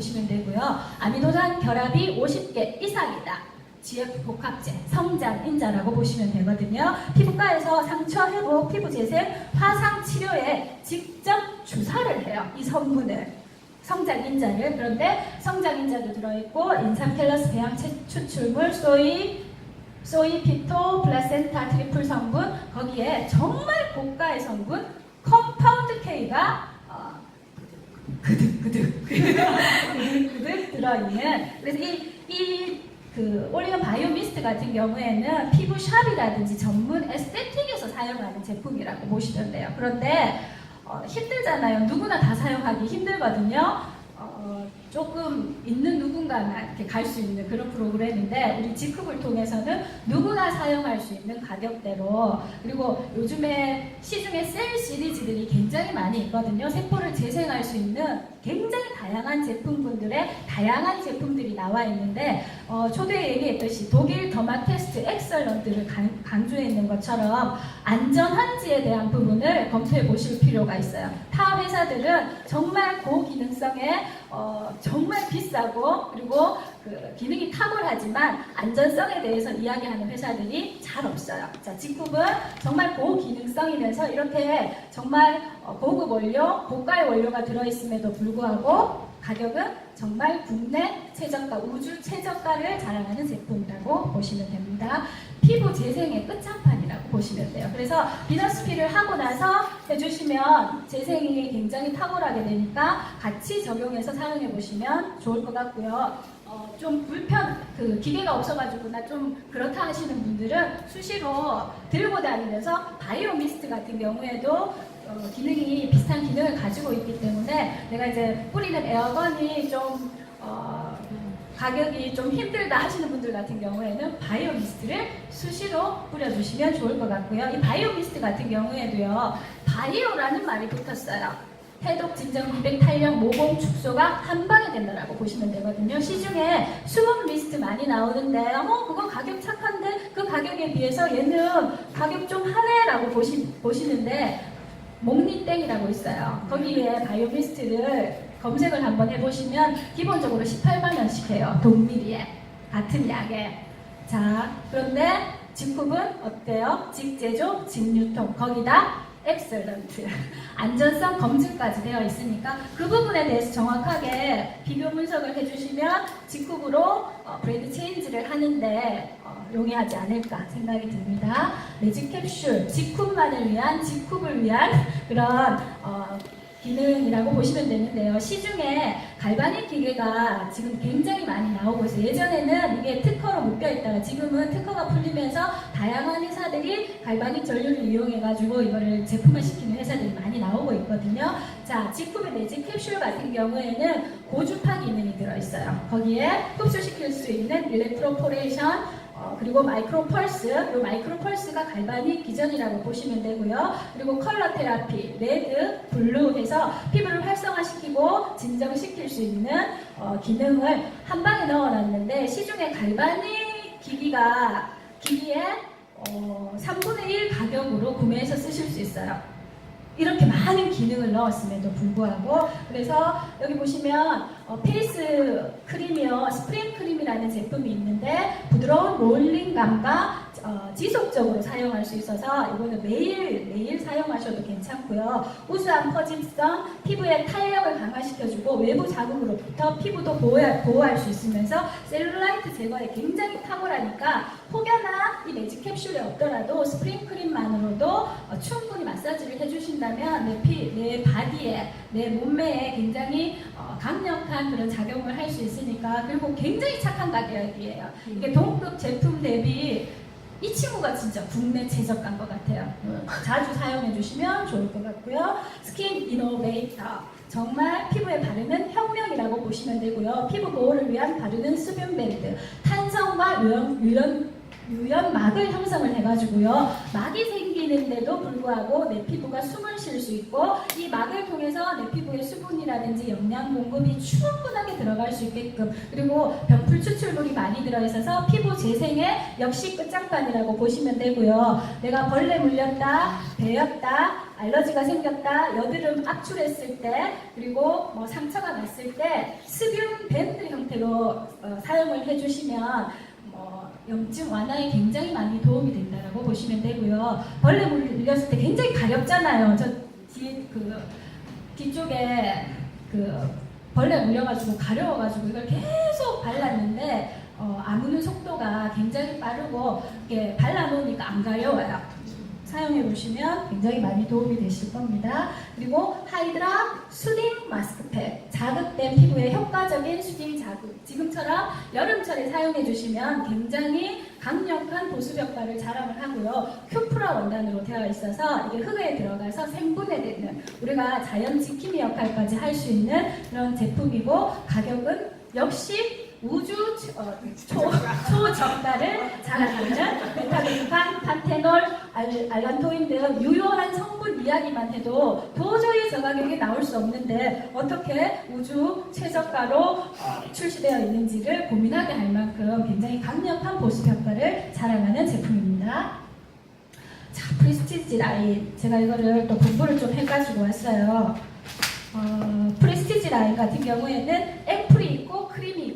보시면 되고요. 아미노산 결합이 50개 이상이다. GF 복합제, 성장 인자라고 보시면 되거든요. 피부과에서 상처 회복, 피부 재생, 화상 치료에 직접 주사를 해요. 이 성분을. 성장 인자를. 그런데 성장 인자도 들어있고, 인삼켈러스 배양 채- 추출물, 소이, 소이 피토, 플라센타 트리플 성분, 거기에 정말 고가의 성분, 컴파운드 K가 어, 그득 그득 그득 그득 들어있는 그래서 이, 이그 올리온 바이오 미스트 같은 경우에는 피부 샵이라든지 전문 에스테틱에서 사용하는 제품이라고 보시면 돼요. 그런데 어, 힘들잖아요. 누구나 다 사용하기 힘들거든요. 어, 조금 있는 누군가만 이렇게 갈 수 있는 그런 프로그램인데 우리 지크을 통해서는 누구나 사용할 수 있는 가격대로 그리고 요즘에 시중에 셀 시리즈들이 굉장히 많이 있거든요. 세포를 재생할 수 있는 굉장히 다양한 제품군들의 다양한 제품들이 나와 있는데 어, 초대에 얘기했듯이 독일 더마 테스트 엑설런트를 강, 강조해 있는 것처럼 안전한지에 대한 부분을 검토해 보실 필요가 있어요. 타 회사들은 정말 고기능성에 어, 정말 비싸고 그리고 그 기능이 탁월하지만 안전성에 대해서 이야기하는 회사들이 잘 없어요. 자, 직국은 정말 고기능성이면서 이렇게 정말 어, 고급 원료, 고가의 원료가 들어있음에도 불구하고 가격은 정말 국내 최저가, 우주 최저가를 자랑하는 제품이라고 보시면 됩니다. 피부 재생의 끝장판이라고 보시면 돼요. 그래서 비너스피를 하고 나서 해주시면 재생이 굉장히 탁월하게 되니까 같이 적용해서 사용해 보시면 좋을 것 같고요. 어, 좀 불편, 그 기계가 없어가지고 나 좀 그렇다 하시는 분들은 수시로 들고 다니면서 바이오 미스트 같은 경우에도 어, 기능이 비슷한 기능을 가지고 있기 때문에 내가 이제 뿌리는 에어건이 좀 어, 가격이 좀 힘들다 하시는 분들 같은 경우에는 바이오 미스트를 수시로 뿌려주시면 좋을 것 같고요. 이 바이오 미스트 같은 경우에도요, 바이오라는 말이 붙었어요. 해독, 진정, 미백, 탄력, 모공, 축소가 한 방에 된다라고 보시면 되거든요. 시중에 수분 미스트 많이 나오는데, 어, 그거 가격 착한데 그 가격에 비해서 얘는 가격 좀 하네라고 보시, 보시는데, 목리땡이라고 있어요. 거기에 바이오 미스트를 검색을 한번 해보시면 기본적으로 18만 원씩 해요. 동미리에 같은 약에. 자, 그런데 직급은 어때요? 직제조, 직유통 거기다 엑셀런트 안전성 검증까지 되어 있으니까 그 부분에 대해서 정확하게 비교 분석을 해주시면 직급으로 어, 브랜드 체인지를 하는데 어, 용이하지 않을까 생각이 듭니다. 매직 캡슐 직kup만을 위한 직kup을 위한 그런 어, 기능이라고 보시면 되는데요. 시중에 갈바닉 기계가 지금 굉장히 많이 나오고 있어요. 예전에는 이게 특허로 묶여 있다가 지금은 특허가 풀리면서 다양한 회사들이 갈바닉 전류를 이용해가지고 이거를 제품화 시키는 회사들이 많이 나오고 있거든요. 자, 직품의 매직 캡슐 같은 경우에는 고주파 기능이 들어있어요. 거기에 흡수시킬 수 있는 일렉트로포레이션 어, 그리고 마이크로 펄스, 이 마이크로 펄스가 갈바닉 기전이라고 보시면 되고요. 그리고 컬러 테라피, 레드, 블루 해서 피부를 활성화시키고 진정시킬 수 있는 어, 기능을 한 방에 넣어놨는데 시중에 갈바닉 기기가 기기에 어, 3분의 1 가격으로 구매해서 쓰실 수 있어요. 이렇게 많은 기능을 넣었음에도 불구하고 그래서 여기 보시면 어, 페이스 크림이요 스프링 크림이라는 제품이 있는데 부드러운 롤링감과 어, 지속적으로 사용할 수 있어서 이거는 매일 매일 사용하셔도 괜찮고요 우수한 퍼짐성 피부의 탄력을 강화시켜주고 외부 자극으로부터 피부도 보호할, 보호할 수 있으면서 셀룰라이트 제거에 굉장히 탁월하니까 혹여나 이 매직 캡슐이 없더라도 스프링 크림만으로도 어, 충분히 마사지를 해주신다면 내, 피, 내 바디에 내 몸매에 굉장히 어, 강력한 그런 작용을 할 수 있으니까 그리고 굉장히 착한 가격이에요. 이게 동급 제품 대비 이 친구가 진짜 국내 최저가인 것 같아요. 자주 사용해 주시면 좋을 것 같고요. 스킨 이노베이터. 정말 피부에 바르는 혁명이라고 보시면 되고요. 피부 보호를 위한 바르는 수분 밴드. 탄성과 유연, 유연, 유연막을 형성을 해가지고요. 막이 생기는데도 불구하고 내 피부가 숨을 쉴 수 있고 이 막을 통해서 내 피부에 수분이라든지 영양 공급이 충분하게 들어갈 수 있게끔 그리고 병풀 추출물이 많이 들어있어서 피부 재생에 역시 끝장판이라고 보시면 되고요. 내가 벌레 물렸다, 베었다, 알러지가 생겼다, 여드름 압출했을 때, 그리고 뭐 상처가 났을 때 습윤 밴드 형태로 어, 사용을 해주시면 뭐 염증 완화에 굉장히 많이 도움이 된다라고 보시면 되고요. 벌레 물렸을 때 굉장히 가렵잖아요. 저 뒤, 그, 뒤쪽에 그 벌레 물려가지고 가려워가지고 이걸 계속 발랐는데 어, 아무는 속도가 굉장히 빠르고 이게 발라놓으니까 안 가려워요. 사용해 보시면 굉장히 많이 도움이 되실 겁니다. 그리고 하이드라 수딩 마스크팩 자극된 피부에 효과적인 수딩 자극 지금처럼 여름철에 사용해 주시면 굉장히 강력한 보습 효과를 자랑을 하고요. 큐프라 원단으로 되어 있어서 이게 흙에 들어가서 생분해되는 우리가 자연 지킴이 역할까지 할 수 있는 그런 제품이고 가격은 역시 우주 어, 초, 초저가를 자랑하는 베타글루칸, 판테놀, 알, 알란토인 등 유효한 성분 이야기만 해도 도저히 저 가격에 나올 수 없는데 어떻게 우주 최저가로 어, 출시되어 있는지를 고민하게 할 만큼 굉장히 강력한 보습 효과를 자랑하는 제품입니다. 자, 프리스티지 라인. 제가 이거를 또 공부를 좀 해가지고 왔어요. 어, 프레스티지 라인 같은 경우에는 앰플이 있고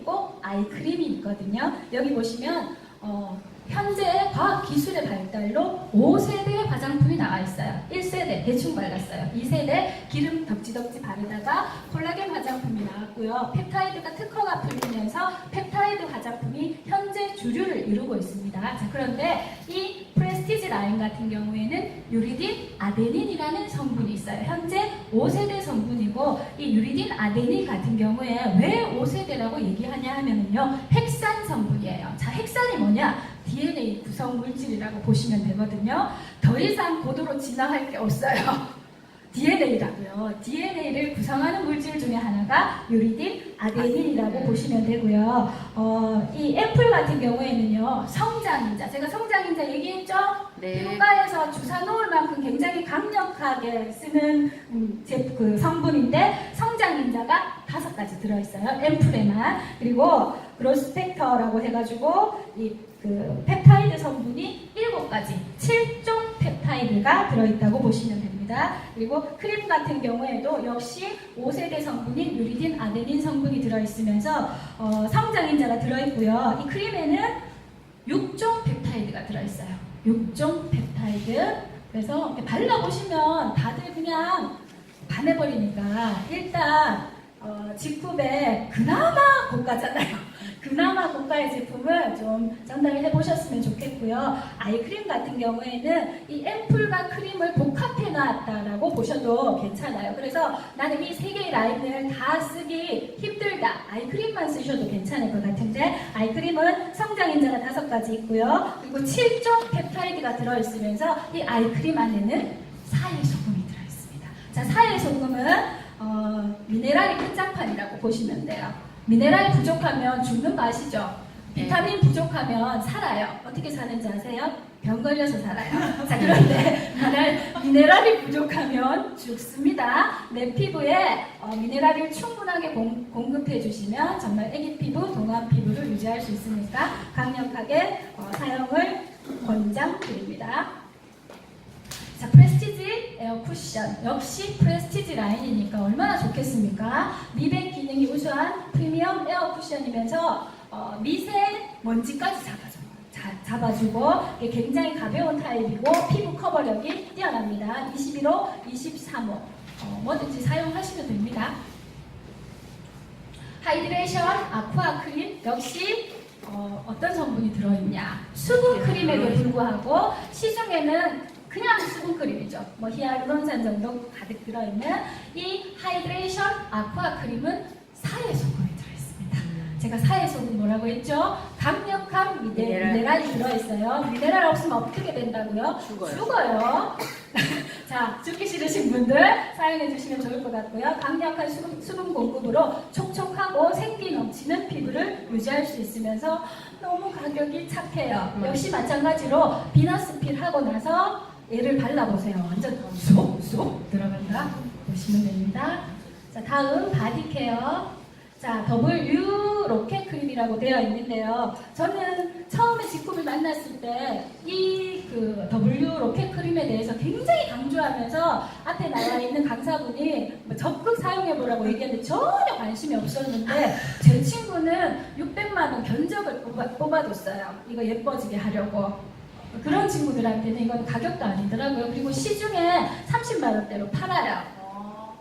있고 아이크림이 있거든요. 여기 보시면 어, 현재 과학 기술의 발달로 5세대의 화장품이 나와 있어요. 1세대 대충 발랐어요. 2세대 기름 덕지덕지 바르다가 콜라겐 화장품이 나왔고요. 펩타이드가 특허가 풀리면서 펩타이드 화장품이 현재 주류를 이루고 있습니다. 자, 그런데 이 프레스티지 라인 같은 경우에는 유리딘 아데닌이라는 성분이 있어요. 현재 5세대 성분이고 이 유리딘 아데닌 같은 경우에 왜 5세대라고 하면은요. 핵산 성분이에요. 자, 핵산이 뭐냐? DNA 구성 물질이라고 보시면 되거든요. 더 이상 고도로 진화할 게 없어요. DNA라고요. DNA를 구성하는 물질 중에 하나가 유리딘 아데닌이라고 보시면 되고요. 어, 이 애플 같은 경우에는요, 성장인자. 제가 성장인자 얘기했죠? 네. 피부과에서 주사 놓을 만큼 굉장히 강력하게 쓰는 음, 제, 그 성분인데 성장인자가 다섯 가지 들어있어요. 앰플에만. 그리고 그로스펙터라고 해가지고 이 그 펩타이드 성분이 일곱 가지, 7종 펩타이드가 들어있다고 보시면 됩니다. 그리고 크림 같은 경우에도 역시 5세대 성분인 유리딘 아데닌 성분이 들어있으면서 어, 성장인자가 들어있고요. 이 크림에는 6종 펩타이드가 들어있어요. 6종 펩타이드. 그래서 발라보시면 다들 그냥 반해버리니까 일단 어, 직후에 그나마 고가잖아요. 그나마 고가의 제품을 좀 전달을 해보셨으면 좋겠고요. 아이크림 같은 경우에는 이 앰플과 크림을 복합해 놨다라고 보셔도 괜찮아요. 그래서 나는 이 세 개의 라인을 다 쓰기 힘들다. 아이크림만 쓰셔도 괜찮을 것 같은데 아이크림은 성장인자가 다섯 가지 있고요. 그리고 7종 펩타이드가 들어있으면서 이 아이크림 안에는 사의 소금이 들어있습니다. 자, 사의 소금은 어, 미네랄이 끝장판이라고 보시면 돼요. 미네랄 부족하면 죽는 거 아시죠? 비타민 부족하면 살아요. 어떻게 사는지 아세요? 병 걸려서 살아요. 자, 그런데 미네랄, 미네랄이 부족하면 죽습니다. 내 피부에 어, 미네랄을 충분하게 공, 공급해 주시면 정말 애기 피부, 동안 피부를 유지할 수 있으니까 강력하게 어, 사용을 권장드립니다. 자, 프레스티지 에어 쿠션. 역시 프레스티지 라인이니까 얼마나 좋겠습니까? 미백 기능이 우수한 프리미엄 에어 쿠션이면서 어, 미세 먼지까지 잡아줘요. 자, 잡아주고 이게 굉장히 가벼운 타입이고 피부 커버력이 뛰어납니다. 21호, 23호 어, 뭐든지 사용하시면 됩니다. 하이드레이션 아쿠아 크림 역시 어, 어떤 성분이 들어있냐 수분 크림에도 불구하고 시중에는 그냥 수분 크림이죠 뭐 히아루론산 정도 가득 들어있는 이 하이드레이션 아쿠아 크림은 사의 소금이 들어있습니다 제가 사의 소금 뭐라고 했죠? 강력한 미네, 미네랄. 미네랄이 들어있어요 미네랄 없으면 어떻게 된다고요? 죽어요. 죽어요. 자, 죽기 싫으신 분들 사용해 주시면 좋을 것 같고요. 강력한 수분, 수분 공급으로 촉촉하고 생기 넘치는 피부를 유지할 수 있으면서 너무 가격이 착해요. 역시 마찬가지로 비너스필 하고 나서 얘를 발라보세요. 완전 쏙 쏙 들어간다. 보시면 됩니다. 자, 다음 바디케어. 자, W 로켓 크림이라고 되어 있는데요. 저는 처음에 직구를 만났을 때 이 그 W 로켓 크림에 대해서 굉장히 강조하면서 앞에 나와 있는 강사분이 뭐 적극 사용해 보라고 얘기했는데 전혀 관심이 없었는데 제 친구는 600만 원 견적을 뽑아, 뽑아뒀어요. 이거 예뻐지게 하려고. 그런 친구들한테는 이건 가격도 아니더라고요. 그리고 시중에 30만 원대로 팔아요.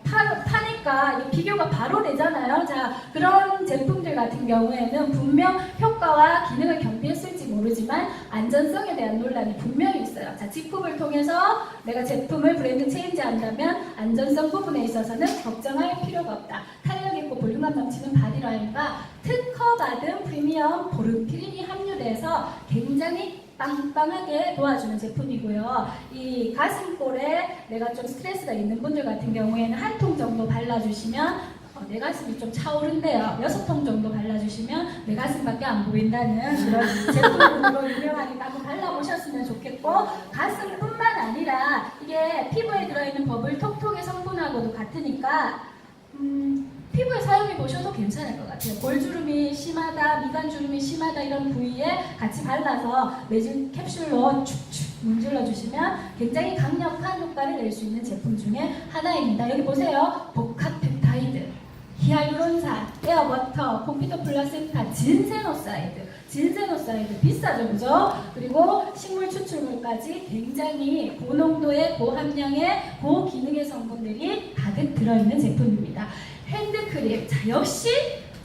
파, 파니까 이 비교가 바로 되잖아요. 자, 그런 제품들 같은 경우에는 분명 효과와 기능을 겸비했을지 모르지만 안전성에 대한 논란이 분명히 있어요. 자, 직품을 통해서 내가 제품을 브랜드 체인지한다면 안전성 부분에 있어서는 걱정할 필요가 없다. 탄력 있고 볼륨감 넘치는 바디라인과 특허받은 프리미엄 보르피린이 함유돼서 굉장히 빵빵하게 도와주는 제품이고요. 이 가슴골에 내가 좀 스트레스가 있는 분들 같은 경우에는 한 통 정도 발라주시면 어, 내 가슴이 좀 차오른대요. 여섯 통 정도 발라주시면 내 가슴밖에 안 보인다는 그런 제품으로 유명하니까 한번 발라보셨으면 좋겠고 가슴뿐만 아니라 이게 피부에 들어있는 버블 톡톡의 성분하고도 같으니까 음, 피부에 사용해 보셔도 괜찮을 것 같아요. 볼주름이 심하다, 미간주름이 심하다 이런 부위에 같이 발라서 매진 캡슐로 축축 문질러 주시면 굉장히 강력한 효과를 낼 수 있는 제품 중에 하나입니다. 여기 보세요. 복합 펩타이드, 히알루론산, 에어버터, 콤피토 플라센타, 진세노사이드. 진세노사이드 비싸죠, 그죠? 그리고 식물 추출물까지 굉장히 고농도의 고함량의 고기능의 성분들이 가득 들어있는 제품입니다. 핸드크림. 자, 역시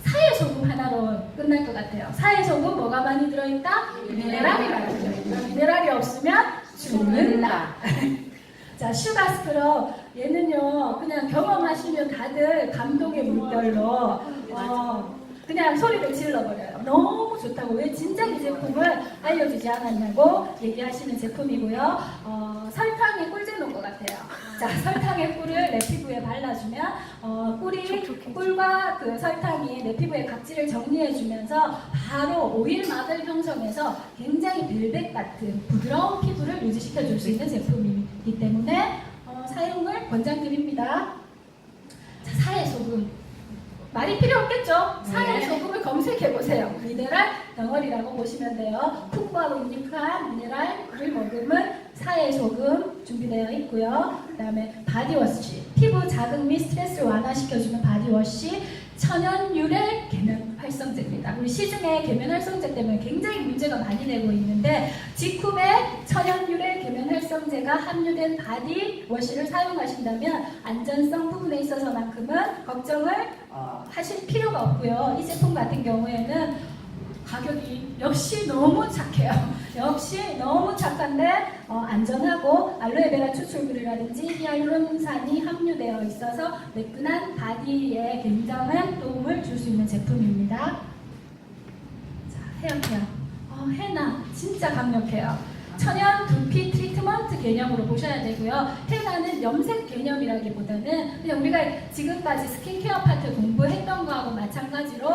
사해소금 하나로 끝날 것 같아요. 사해소금 뭐가 많이 들어있다? 미네랄이 많이 들어있다. 미네랄이 없으면 죽는다. 자, 슈가 스크럽. 얘는요, 그냥 경험하시면 다들 감동의 물결로, 어, 그냥 소리를 질러버려요. 너무 좋다고. 왜 진작 이 제품을 알려주지 않았냐고 얘기하시는 제품이고요. 어, 설탕에 꿀 재놓은 것 같아요. 자, 설탕의 꿀을 내 피부에 발라주면, 어, 꿀이, 꿀과 그 설탕이 내 피부의 각질을 정리해주면서 바로 오일막을 형성해서 굉장히 벨벳 같은 부드러운 피부를 유지시켜줄 수 있는 제품이기 때문에 어, 사용을 권장드립니다. 자, 사해 소금. 말이 필요 없겠죠? 사해 네. 소금을 검색해 보세요. 미네랄 덩어리라고 보시면 돼요. 풍부하고 유니크한 미네랄을 머금은 사해 소금 준비되어 있고요. 그다음에 바디워시, 피부 자극 및 스트레스를 완화시켜주는 바디워시, 천연 유래 계면 활성제입니다. 우리 시중에 계면 활성제 때문에 굉장히 문제가 많이 되고 있는데 직후에 천연 유래 계면 활성제가 함유된 바디워시를 사용하신다면 안전성 부분에 있어서만큼은 걱정을 어, 하실 필요가 없고요. 이 제품 같은 경우에는 가격이 역시 너무 착해요. 역시 너무 착한데 어, 안전하고 알로에베라 추출물이라든지 히알루론산이 함유되어 있어서 매끈한 바디에 굉장한 도움을 줄 수 있는 제품입니다. 자, 헤어케어. 어, 헤나 진짜 강력해요. 천연 두피 트리트먼트 개념으로 보셔야 되고요. 헤나는 염색 개념이라기보다는 그냥 우리가 지금까지 스킨케어 파트 공부했던 거하고 마찬가지로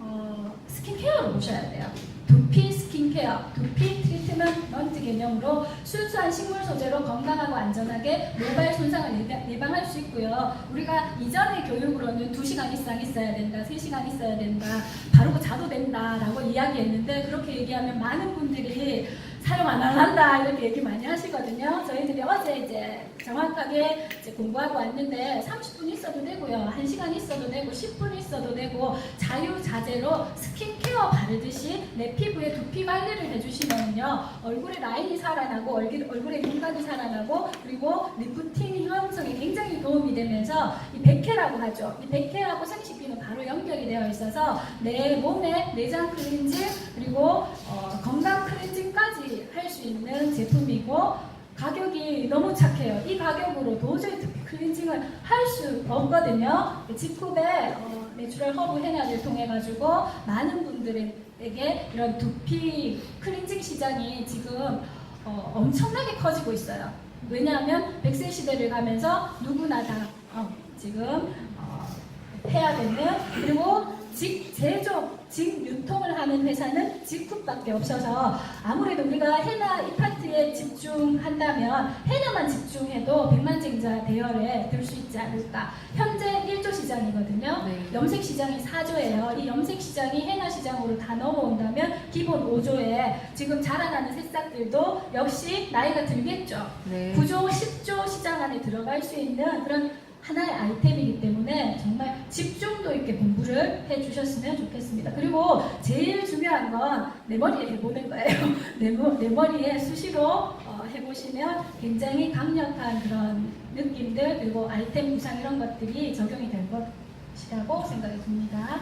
어, 스킨케어로 보셔야 돼요. 두피 스킨케어, 두피 트리트먼트 개념으로 순수한 식물 소재로 건강하고 안전하게 모발 손상을 예방- 예방할 수 있고요. 우리가 이전의 교육으로는 2시간 이상 있어야 된다, 3시간 있어야 된다, 바르고 자도 된다라고 이야기했는데 그렇게 얘기하면 많은 분들이 사용 안 한다 이렇게 얘기 많이 하시거든요. 저희들이 어제 이제 정확하게 이제 공부하고 왔는데 30분 있어도 되고요. 1시간 있어도 되고 10분 있어도 되고 자유자재로 스킨케어 바르듯이 내 피부에 두피 관리를 해주시면요. 얼굴에 라인이 살아나고 얼굴, 얼굴에 윤곽이 살아나고 그리고 리프팅 형성에 굉장히 도움이 되면서 이 백회라고 하죠. 이 백회하고 생식기는 바로 연결이 되어 있어서 내 몸의 내장 클렌징 그리고 어, 건강 클렌징까지 할 수 있는 제품이고 가격이 너무 착해요. 이 가격으로 도저히 클렌징을 할 수 없거든요. 직후에 어, 내추럴 허브 헤나를 통해 가지고 많은 분들에게 이런 두피 클렌징 시장이 지금 어, 엄청나게 커지고 있어요. 왜냐하면 100세 시대를 가면서 누구나 다 어, 지금 어, 해야 되는 그리고 직 제조, 직 유통을 하는 회사는 직후밖에 없어서 아무래도 우리가 해나 이 파트에 집중한다면 해나만 집중해도 백만쟁자 대열에 들 수 있지 않을까. 현재 1조 시장이거든요. 네. 염색 시장이 4조예요. 이 염색 시장이 해나 시장으로 다 넘어온다면 기본 5조에 지금 자라나는 새싹들도 역시 나이가 들겠죠. 네. 9조, 10조 시장 안에 들어갈 수 있는 그런 하나의 아이템이기 때문에 정말 집중도 있게 공부를 해주셨으면 좋겠습니다. 그리고 제일 중요한 건 내 머리에 해보는 거예요. 내, 머- 내 머리에 수시로 어, 해보시면 굉장히 강력한 그런 느낌들 그리고 아이템 구상 이런 것들이 적용이 될 것이라고 생각이 듭니다.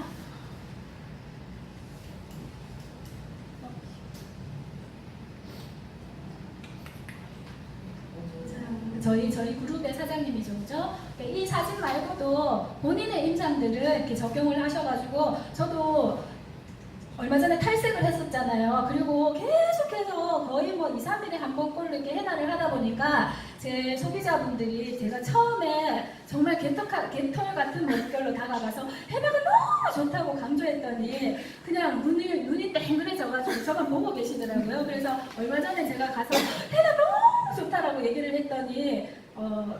자, 저희 저희 그룹의 사장님이죠, 그죠? 그러니까 이 사진 말고도 본인의 임상들을 이렇게 적용을 하셔가지고 저도 얼마 전에 탈색을 했었잖아요. 그리고 계속해서 거의 뭐 2, 3일에 한 번꼴로 이렇게 해나를 하다 보니까 제 소비자분들이 제가 처음에 정말 개털, 개털 같은 머릿결로 다가가서 해나가 너무 좋다고 강조했더니 그냥 눈이, 눈이 땡그레져가지고 저만 보고 계시더라고요. 그래서 얼마 전에 제가 가서 얘기를 했더니 어,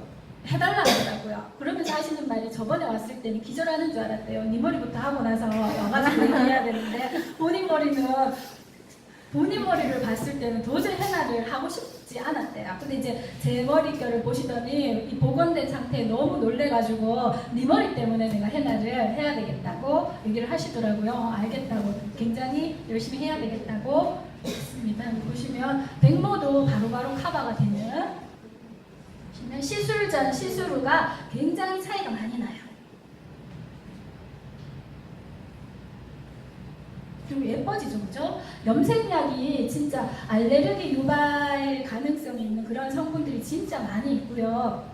해달라 하더라고요. 그러면서 하시는 말이 저번에 왔을 때는 기절하는 줄 알았대요. 네 머리부터 하고 나서 와가지고 얘기해야 되는데 본인 머리는 본인 머리를 봤을 때는 도저히 해나를 하고 싶지 않았대요. 근데 이제 제 머릿결을 보시더니 이 복원된 상태에 너무 놀래가지고 네 머리 때문에 내가 해나를 해야 되겠다고 얘기를 하시더라고요. 어, 알겠다고 굉장히 열심히 해야 되겠다고 했습니다. 보시면 백모도 바로바로 커버가 되는 보시면 시술 전 시술 후가 굉장히 차이가 많이 나요. 그리고 예뻐지죠, 그죠? 염색약이 진짜 알레르기 유발 가능성이 있는 그런 성분들이 진짜 많이 있고요.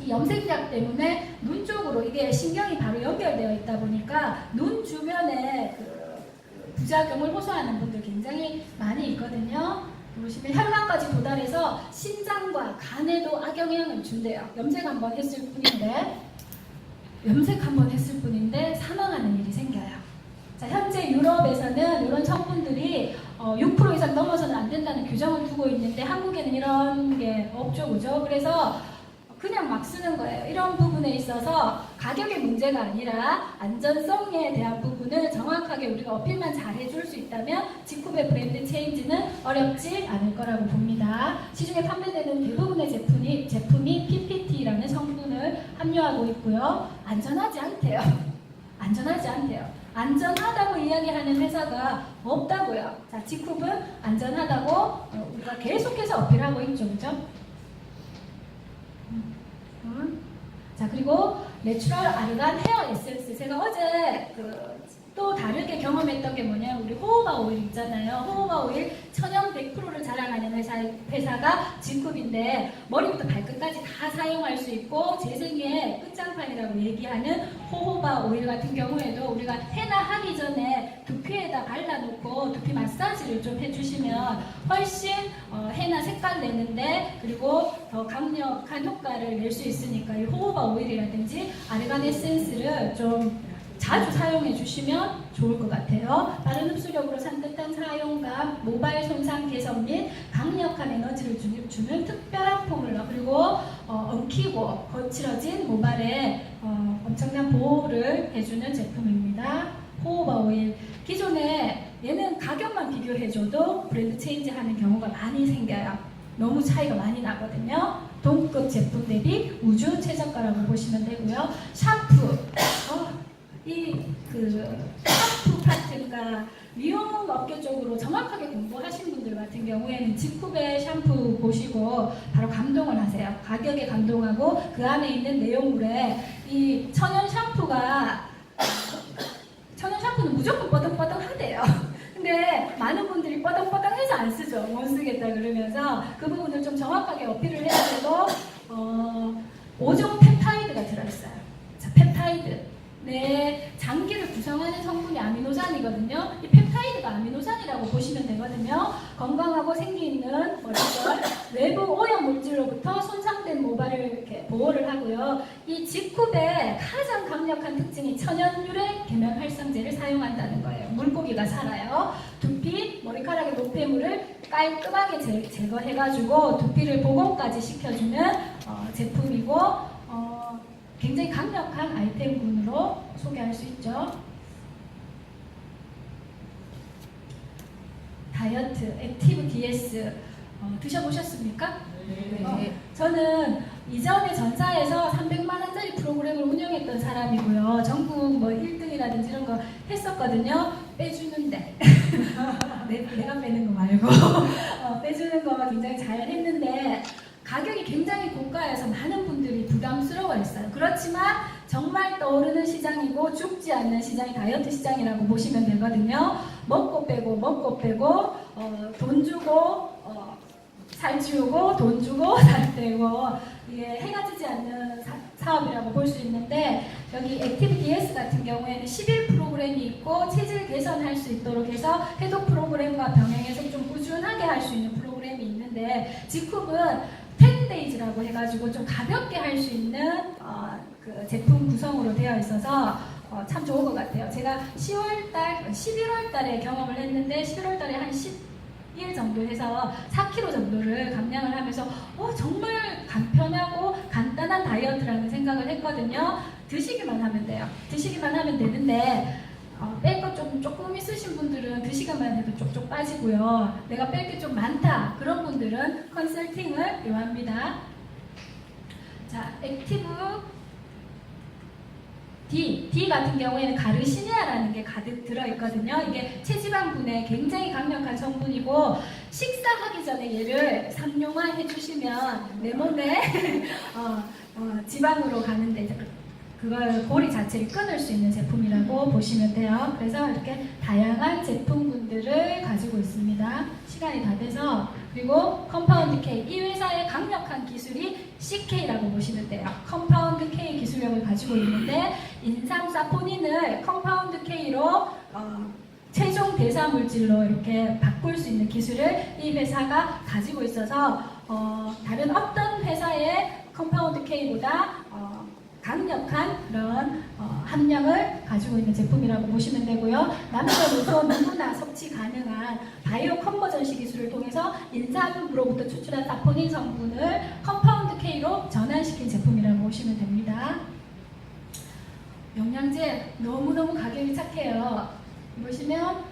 이 염색약 때문에 눈 쪽으로 이게 신경이 바로 연결되어 있다 보니까 눈 주변에 그, 그 부작용을 호소하는 분들 굉장히 많이 있거든요. 보시면 혈관까지 도달해서 신장과 간에도 악영향을 준대요. 염색 한 번 했을 뿐인데 염색 한 번 했을 뿐인데 사망하는 일이 생겨요. 자, 현재 유럽에서는 이런 성분들이 어, 6% 이상 넘어서는 안 된다는 규정을 두고 있는데 한국에는 이런 게 없죠, 그죠? 그래서 그냥 막 쓰는 거예요. 이런 부분에 있어서 가격의 문제가 아니라 안전성에 대한 부분을 정확하게 우리가 어필만 잘 해줄 수 있다면 지쿠베 브랜드 체인지는 어렵지 않을 거라고 봅니다. 시중에 판매되는 대부분의 제품이, 제품이 PPT라는 성분을 함유하고 있고요. 안전하지 않대요. 안전하지 않대요. 안전하다고 이야기하는 회사가 없다고요. 자, 지쿱은 안전하다고 어, 우리가 계속해서 어필하고 있죠, 그죠? 음, 음. 자, 그리고 내추럴 아르간 헤어 에센스. 제가 어제 그 또 다르게 경험했던 게 뭐냐, 우리 호호바 오일 있잖아요. 호호바 오일 천연 100%를 자랑하는 회사, 회사가 지쿱인데 머리부터 발끝까지 다 사용할 수 있고 재생의 끝장판이라고 얘기하는 호호바 오일 같은 경우에도 우리가 해나 하기 전에 두피에다 발라놓고 두피 마사지를 좀 해주시면 훨씬 어, 해나 색깔 내는데 그리고 더 강력한 효과를 낼 수 있으니까 이 호호바 오일이라든지 아르간 에센스를 좀 자주 사용해 주시면 좋을 것 같아요. 빠른 흡수력으로 산뜻한 사용감, 모발 손상 개선 및 강력한 에너지를 주- 주는 특별한 포뮬러 그리고 어, 엉키고 거칠어진 모발에 어, 엄청난 보호를 해주는 제품입니다. 호호바 오일 기존에 얘는 가격만 비교해줘도 브랜드 체인지 하는 경우가 많이 생겨요. 너무 차이가 많이 나거든요. 동급 제품 대비 우주 최저가라고 보시면 되고요. 샴푸. 어, 이그 샴푸 파트가 미용 업계 쪽으로 정확하게 공부하신 분들 같은 경우에는 지쿠베 샴푸 보시고 바로 감동을 하세요. 가격에 감동하고 그 안에 있는 내용물에 이 천연 샴푸가 천연 샴푸는 무조건 뻐덕뻐덕하대요. 근데 많은 분들이 뻐덕뻐덕해서 안 쓰죠. 못 쓰겠다 그러면서 그 부분을 좀 정확하게 어필을 해야 되고 어, 5종 펩타이드가 들어있어요. 자, 내 장기를 구성하는 성분이 아미노산이거든요. 이 펩타이드가 아미노산이라고 보시면 되거든요. 건강하고 생기 있는 머릿결, 외부 오염 물질로부터 손상된 모발을 이렇게 보호를 하고요. 이 지쿱의 가장 강력한 특징이 천연 유래 계면 활성제를 사용한다는 거예요. 물고기가 살아요. 두피, 머리카락의 노폐물을 깔끔하게 제, 제거해가지고 두피를 복원까지 시켜주는 어, 제품이고 어, 굉장히 강력한 아이템군으로 소개할 수 있죠. 다이어트 액티브 DS 어, 드셔보셨습니까? 어, 저는 이전에 전사에서 300만 원짜리 프로그램을 운영했던 사람이고요. 전국 뭐 1등이라든지 이런 거 했었거든요. 빼주는데 내, 내가 빼는 거 말고 어, 빼주는 거가 굉장히 잘 했는데 가격이 굉장히 고가여서 많은 분들이 부담스러워했어요. 그렇지만 정말 떠오르는 시장이고 죽지 않는 시장이 다이어트 시장이라고 보시면 되거든요. 먹고 빼고 먹고 빼고 어, 돈 주고 어, 살 찌우고 돈 주고 살 떼고 이게 해가 지지 않는 사, 업이라고 볼 수 있는데 여기 액티비티 S 같은 경우에는 11 프로그램이 있고 체질 개선할 수 있도록 해서 해독 프로그램과 병행해서 좀 꾸준하게 할 수 있는 프로그램이 있는데 지쿱은 10데이즈라고 해가지고 좀 가볍게 할 수 있는 어, 그 제품 구성으로 되어 있어서 어, 참 좋은 것 같아요. 제가 10월달, 11월달에 경험을 했는데 11월달에 한 10일 정도 해서 4kg 정도를 감량을 하면서 어, 정말 간편하고 간단한 다이어트라는 생각을 했거든요. 드시기만 하면 돼요. 드시기만 하면 되는데 어, 뺄거좀 조금 있으신 분들은 드시기만 해도 쪽쪽 빠지고요. 내가 뺄 게 좀 많다. 그런 분들은 컨설팅을 요합니다. 자, 액티브 D, D 같은 경우에는 가르시니아라는 게 가득 들어있거든요. 이게 체지방분에 굉장히 강력한 성분이고 식사하기 전에 얘를 삼룡화 해 주시면 내 몸에 어, 어, 지방으로 가는데 그걸 고리 자체를 끊을 수 있는 제품이라고 보시면 돼요. 그래서 이렇게 다양한 제품군들을 가지고 있습니다. 시간이 다 돼서 그리고 컴파운드 K 이 회사의 강력한 기술이 CK라고 보시면 돼요. 컴파운드 K 기술력을 가지고 있는데 인삼 사포닌을 컴파운드 K로 어, 최종 대사 물질로 이렇게 바꿀 수 있는 기술을 이 회사가 가지고 있어서 어, 다른 어떤 회사의 컴파운드 K보다 어, 강력한 그런 어, 함량을 가지고 있는 제품이라고 보시면 되고요. 남녀노소 누구나 섭취 가능한 바이오 컨버전시 기술을 통해서 인삼으로부터 추출한 사포닌 성분을 컴파운드 K로 전환시킨 제품이라고 보시면 됩니다. 영양제 너무너무 가격이 착해요. 보시면 어,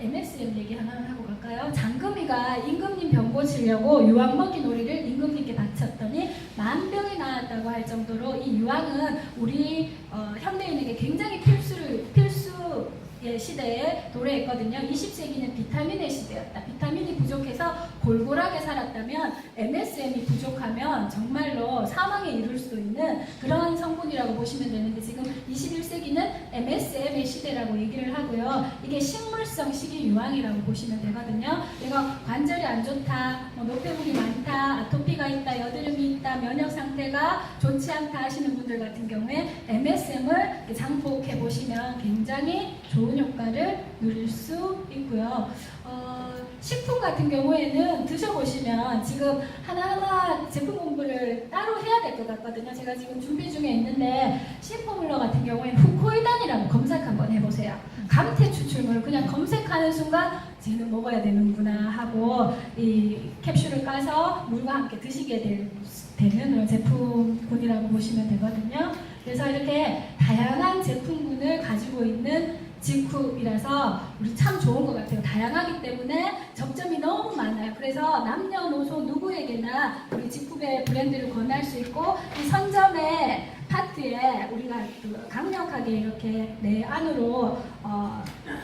MSM 얘기 하나 하고 갈까요? 장금이가 임금님 병 고치려고 유황 먹이 놀이를 임금님께 바쳤더니 만 병이 나왔다고 할 정도로 이 유황은 우리 어, 현대인에게 굉장히 필수를 필수의 시대에 도래했거든요. 20세기는 비타민의 시대였다. 비타민 이 부족해서 골골하게 살았다면 MSM이 부족하면 정말로 사망에 이를 수도 있는 그런 성분이라고 보시면 되는데 지금 21세기는 MSM의 시대라고 얘기를 하고요. 이게 식물성 식이 유황이라고 보시면 되거든요. 이거 관절이 안 좋다, 뭐 노폐물이 많다, 아토피가 있다, 여드름이 있다, 면역 상태가 좋지 않다 하시는 분들 같은 경우에 MSM을 장복해 보시면 굉장히 좋은 효과를 누릴 수 있고요. 어, 식품 같은 경우에는 드셔보시면 지금 하나하나 제품 공부를 따로 해야 될 것 같거든요. 제가 지금 준비 중에 있는데 시포물러 같은 경우에는 후코이단이라고 검색 한번 해보세요. 감태 추출물 그냥 검색하는 순간 쟤는 먹어야 되는구나 하고 이 캡슐을 까서 물과 함께 드시게 될, 되는 제품군이라고 보시면 되거든요. 그래서 이렇게 다양한 제품군을 가지고 있는 지쿱이라서 우리 참 좋은 것 같아요. 다양하기 때문에 접점이 너무 많아요. 그래서 남녀노소 누구에게나 우리 지쿱의 브랜드를 권할 수 있고 이 선점의 파트에 우리가 그 강력하게 이렇게 내 안으로 어,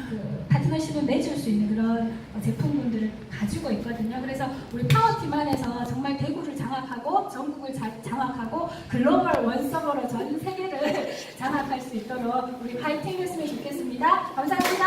그 파트너십을 맺을 수 있는 그런 어, 제품군들을 가지고 있거든요. 그래서 우리 파워팀 안에서 정말 대구를 장악하고 전국을 자- 장악하고 글로벌 원서버로 전 세계를 장악할 수 있도록 우리 파이팅 했으면 좋겠습니다. 감사합니다.